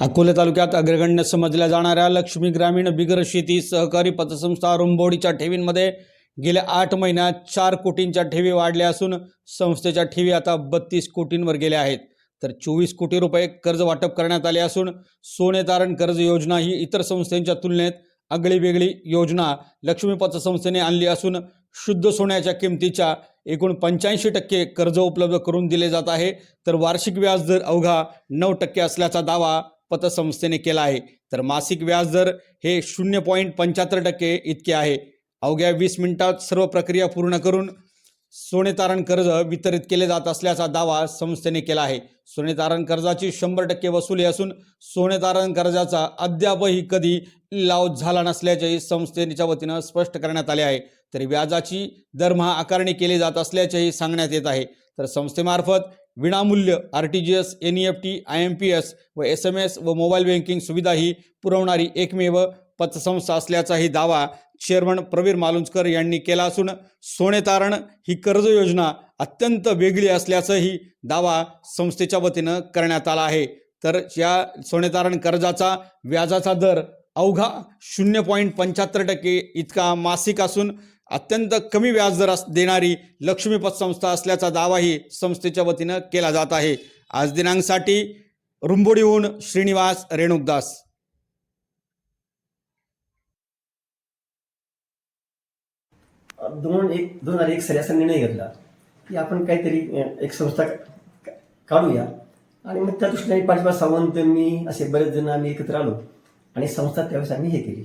अकोले तालुक्यात अग्रगण्य समजल्या जाणाऱ्या लक्ष्मी ग्रामीण बिगर शेती सहकारी पतसंस्था रुंबोडीच्या ठेवींमध्ये गेल्या आठ महिन्यात चार कोटींच्या ठेवी वाढल्या असून संस्थेच्या ठेवी आता बत्तीस कोटींवर गेल्या आहेत. तर चोवीस कोटी रुपये कर्ज वाटप करण्यात आले असून सोने तारण कर्ज योजना ही इतर संस्थांच्या तुलनेत आगळीवेगळी योजना लक्ष्मी पतसंस्थेने आणली असून शुद्ध सोन्याच्या किमतीच्या एकूण पंच्याऐंशी टक्के कर्ज उपलब्ध करून दिले जात आहे. तर वार्षिक व्याजदर अवघा नऊ टक्के असल्याचा दावा पतसंस्थेने केला आहे. तर मासिक व्याजदर हे शून्य पॉईंट पंच्याहत्तर टक्के इतके आहे. अवघ्या वीस मिनिटात सर्व प्रक्रिया पूर्ण करून सोने तारण कर्ज वितरित केले जात असल्याचा दावा संस्थेने केला आहे. सोने तारण कर्जाची शंभर टक्के वसुली असून सोने तारण कर्जाचा अद्यापही कधी लाव झाला नसल्याचेही संस्थेच्या वतीनं स्पष्ट करण्यात आले आहे. तरी व्याजाची दरमहा आकारणी केली जात असल्याचेही सांगण्यात येत आहे. तर संस्थेमार्फत विनामूल्य R T G S N E F T I M P S व एस एम एस व मोबाईल बँकिंग सुविधाही पुरवणारी एकमेव पतसंस्था असल्याचाही दावा चेअरमन प्रवीर मालुंजकर यांनी केला असून सोने तारण ही कर्ज योजना अत्यंत वेगळी असल्याचाही दावा संस्थेच्या वतीनं करण्यात आला आहे. तर या सोने तारण कर्जाचा व्याजाचा दर अवघा शून्य पॉईंट पंच्याहत्तर टक्के इतका मासिक असून अत्यंत कमी व्याजदर अस देणारी लक्ष्मी पतसंस्था असल्याचा दावाही संस्थेच्या वतीनं केला जात आहे. आज दिनांकसाठी रुंबोडीहून श्रीनिवास रेणुकदास. दोन एक दोन हजार एक साली असा निर्णय घेतला की आपण काहीतरी एक संस्था काढूया. आणि मग त्या दृष्टीने पाठिंबा सावंत मी असे बरेच जण आम्ही एकत्र आलो. आणि संस्था त्यावेळेस आम्ही हे केली.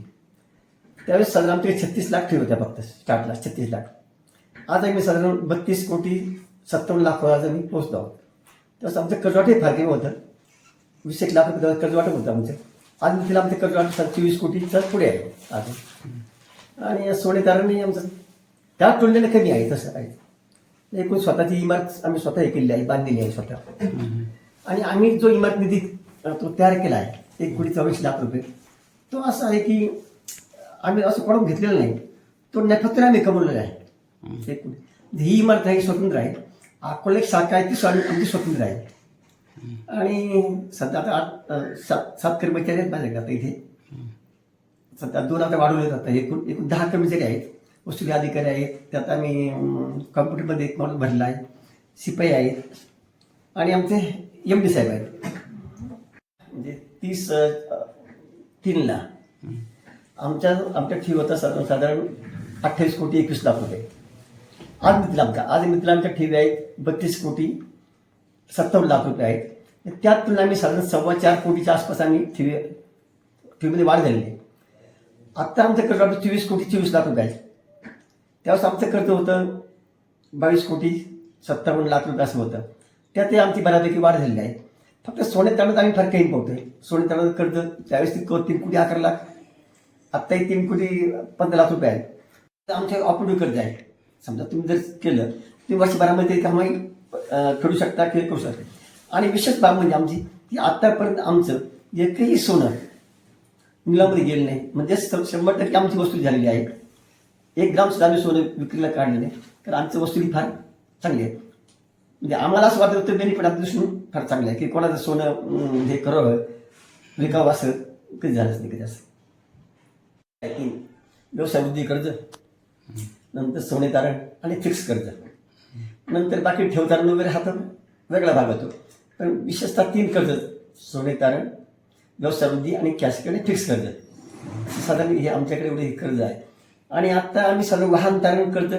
त्यावेळेस साधारण आमच्याकडे छत्तीस लाख ठेव होत्या फक्त स्टार्टला छत्तीस लाख. आज आम्ही साधारण बत्तीस कोटी सत्तावन्न लाख आज आम्ही पोहोचलो आहोत. त्यावेळेस आमचं कर्जवाटही फार कमी होतं. वीस एक लाख रुपये कर्जवाटप होतं आमचं. आज तिला आमचं कर्जवाटप चोवीस कोटीचं पुढे आहे आज. आणि सोनेदारांनी आमचं त्या तुलनेने कमी आहे तसं आहे. एकूण स्वतःची इमारत आम्ही स्वतः हे केलेली आहे बांधलेली आहे स्वतः. आणि आम्ही जो इमारत निधी तो तयार केला आहे एक कोटी चौवीस लाख रुपये तो असा आहे की आम्ही असं कोणाला घेतलेला नाही. तो नफत्याने आम्ही कमवलेला आहे. एक. ही इमारत आहे स्वतंत्र आहे. अकोला एक शाखा आहे ती स्व- आमची स्वतंत्र आहे. आणि सध्या आता आठ सात सात कर्मचारी आहेत माझ्याकडे आता इथे. सध्या दोन आता वाढवले जातात एकूण एकूण दहा कर्मचारी आहेत. वसुली अधिकारी आहेत. त्यात आम्ही कॉम्प्युटरमध्ये एक मॉडेल भरला आहे. शिपाई आहेत. आणि आमचे एम डी साहेब आहेत. म्हणजे तीस तीनला. आमच्या आमच्या फी होता साधारण साधारण अठ्ठावीस कोटी एकवीस लाख रुपये. आज मित्र आमच्या आज मित्र आमच्या ठेवी आहेत बत्तीस कोटी सत्तावन्न लाख रुपये आहेत. त्यात तुलना आम्ही साधारण सव्वा चार कोटीच्या आसपास आम्ही ठेवी ठेवीमध्ये वाढ झालेली आहे. आत्ता आमचं कर्ज आपलं चोवीस कोटी चोवीस लाख रुपये आहे. त्यावेळेस आमचं कर्ज होतं बावीस कोटी सत्तावन्न लाख रुपये असं होतं. त्यातही आमची बऱ्यापैकी वाढ झालेली आहे. फक्त सोने ताणात आम्ही फरक काही पावतोय सोने ताणात कर्ज त्यावेळेस ती तीन कोटी अकरा लाख आत्ताही तीन कोटी पंधरा लाख रुपये आहेत. तर आमच्या ऑपरेटिव्ह कर्ज आहे. समजा तुम्ही जर केलं तुम्ही वर्षभरामध्ये कमाई करू शकता किंवा करू शकता. आणि विशेष बाब म्हणजे आमची की आत्तापर्यंत आमचं एकही सोनं मुलामध्ये गेलं नाही. म्हणजे शंभर टक्के आमची वस्तू झालेली आहे. एक ग्राम सुद्धा आम्ही सोनं विक्रीला काढले नाही. कारण आमचं वस्तू फार चांगली आहे. म्हणजे आम्हाला असं वाटत होतं बेनिफिट आपल्या दृष्टीने फार चांगलं आहे. की कोणाचं सोनं हे करावं विकावं असं कधी झालंच नाही कधी असं. तीन व्यवसाय वृद्धी कर्ज. नंतर सोने तारण आणि फिक्स कर्ज. नंतर बाकी ठेवतारण वगैरे हा तर वेगळा भाग होतो. पण विशेषतः तीन कर्ज. सोने तारण व्यवसाय वृद्धी आणि कॅश आणि फिक्स कर्ज. साधारण हे आमच्याकडे एवढे हे कर्ज आहे. आणि आत्ता आम्ही सर्व वाहन तारण कर्ज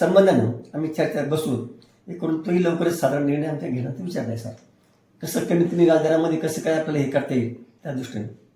संबंधानं आम्ही चर्चा बसून हे करून तोही लवकरच साधारण निर्णय आमच्या घेण्याचा विचार आहे सर. कसं कमीत कमी व्याजदरामध्ये कसं काय आपल्याला हे करता येईल त्या दृष्टीने.